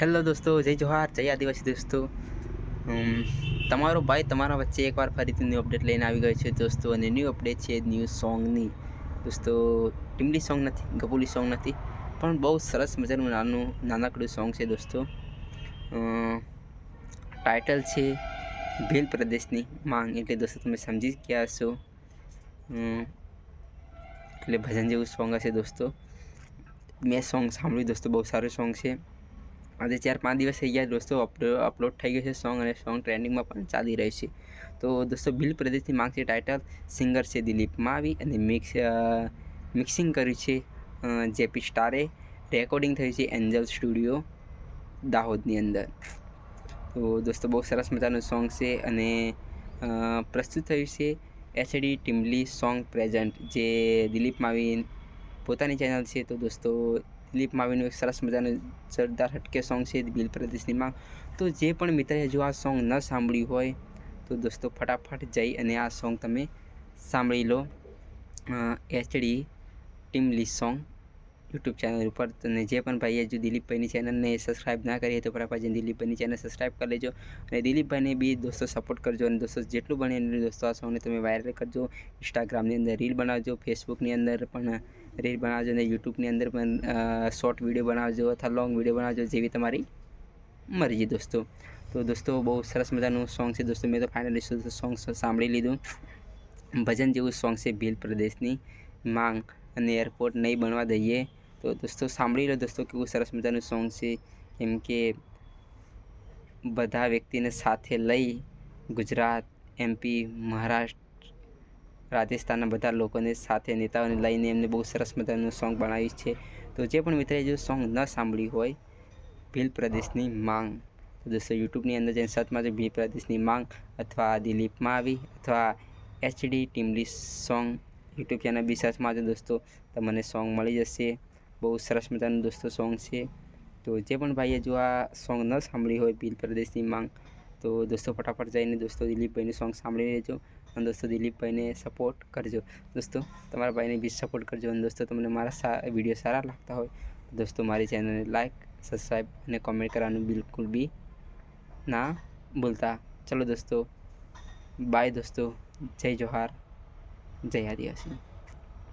Hello દોસ્તો, જય જોહાર, જય આદિવાસી દોસ્તો. તમારો ભાઈ તમારા વચ્ચે એકવાર ફરીથી ન્યૂ અપડેટ લઈને આવી ગયો છે દોસ્તો, અને ન્યૂ અપડેટ છે ન્યૂ સોંગની દોસ્તો ટીમલી સોંગ નથી, ગપુલી સોંગ નથી, પણ બહુ સરસ મજાનું નાનું, નાનકડું સોંગ છે દોસ્તો. ટાઇટલ છે ભીલ પ્રદેશની માંગ. એટલે દોસ્તો, તમે સમજી ગયા હશો. એટલે ભજન જેવું સોંગ હશે દોસ્તો. મેં સોંગ સાંભળ્યું દોસ્તો, બહુ સારું સોંગ છે. આજે ચાર પાંચ દિવસ થઈ ગયા દોસ્તો અપલો- અપલોડ થઈ ગયું છે સોંગ અને સોંગ ટ્રેન્ડિંગમાં પણ ચાલી રહ્યું છે. તો દોસ્તો ભીલ પ્રદેશની માંગ છે ટાઇટલ સિંગર છે દિલીપ માવી અને મિક્સ મિક્સિંગ કર્યું છે જેપી સ્ટારે. રેકોર્ડિંગ થયું છે એન્જલ સ્ટુડિયો દાહોદની અંદર. તો દોસ્તો, બહુ સરસ મજાનું સોંગ છે અને પ્રસ્તુત થયું છે એચડી ટીમલી સોંગ પ્રેઝન્ટ જે દિલીપ માવી પોતાની ચેનલ છે. તો દોસ્તો દિલીપ માવીનું એક સરસ મજાનું જરદાર હટકે સોંગ છે દિલ પ્રદેશની માંગ. તો જે પણ મિત્રએ જો આ સોંગ ન સાંભળ્યું હોય, તો દોસ્તો ફટાફટ જઈ અને આ સોંગ તમે સાંભળી લો. HD Timli song YouTube channel ઉપર અને જે પણ ભાઈએ જો દિલીપભાઈની ચેનલને સબસ્ક્રાઈબ ના કરી હોય તો ફટાફટ જઈને દિલીપભાઈની ચેનલ સબસ્ક્રાઈબ કરી લેજો. અને દિલીપભાઈને બી દોસ્તો સપોર્ટ કરજો અને દોસ્તો જેટલું બને એટલું દોસ્તો આ સોંગને તમે વાયરલ કરજો. ઇન્સ્ટાગ્રામની અંદર રીલ બનાવજો ફેસબુકની અંદર પણ રીલ બનાવજો અને યુટ્યુબની અંદર પણ શોર્ટ વીડિયો બનાવજો અથવા લોંગ વીડિયો બનાવજો જેવી તમારી મરજી દોસ્તો. તો દોસ્તો બહુ સરસ મજાનું સોંગ છે દોસ્તો. મેં તો ફાઇનલી સોંગ સાંભળી લીધું. ભજન જેવું સોંગ છે ભીલ પ્રદેશની. માંગ અને એરપોર્ટ નહીં બનવા દઈએ. તો દોસ્તો, સાંભળી લો દોસ્તો, કેવું સરસ મજાનું સોંગ છે. કેમ કે, બધા વ્યક્તિને સાથે લઈ ગુજરાત એમપી મહારાષ્ટ્ર, રાજસ્થાનના બધા લોકોને સાથે, નેતાઓને લઈને એમને બહુ સરસ મજાનું સોંગ બનાવ્યું છે. તો જે પણ મિત્રએ જો સોંગ ન સાંભળ્યું હોય, ભીલ પ્રદેશની માંગ. તો દોસ્તો, યુટ્યુબની અંદર જઈને સર્ચ મારજો ભીલ પ્રદેશની માંગ અથવા દિલીપમાં આવી અથવા HD Timli song YouTube channel બી સર્ચ મારજો દોસ્તો, તમને સોંગ મળી જશે. બહુ સરસ મજાનું દોસ્તો સોંગ છે. તો જે પણ ભાઈએ જો આ સોંગ ન સાંભળ્યું હોય પીલ પ્રદેશની માંગ, તો દોસ્તો ફટાફટ જઈને દોસ્તો દિલીપભાઈનું સોંગ સાંભળી લેજો અને દોસ્તો દિલીપભાઈને સપોર્ટ કરજો. દોસ્તો, તમારા ભાઈને બી સપોર્ટ કરજો અને દોસ્તો તમને મારા વીડિયો સારા લાગતા હોય દોસ્તો મારી ચેનલને લાઈક સબસ્ક્રાઈબ અને કોમેન્ટ કરવાનું બિલકુલ બી ના ભૂલતા. ચલો દોસ્તો બાય દોસ્તો. જય જોહાર. જય આદિવાસી.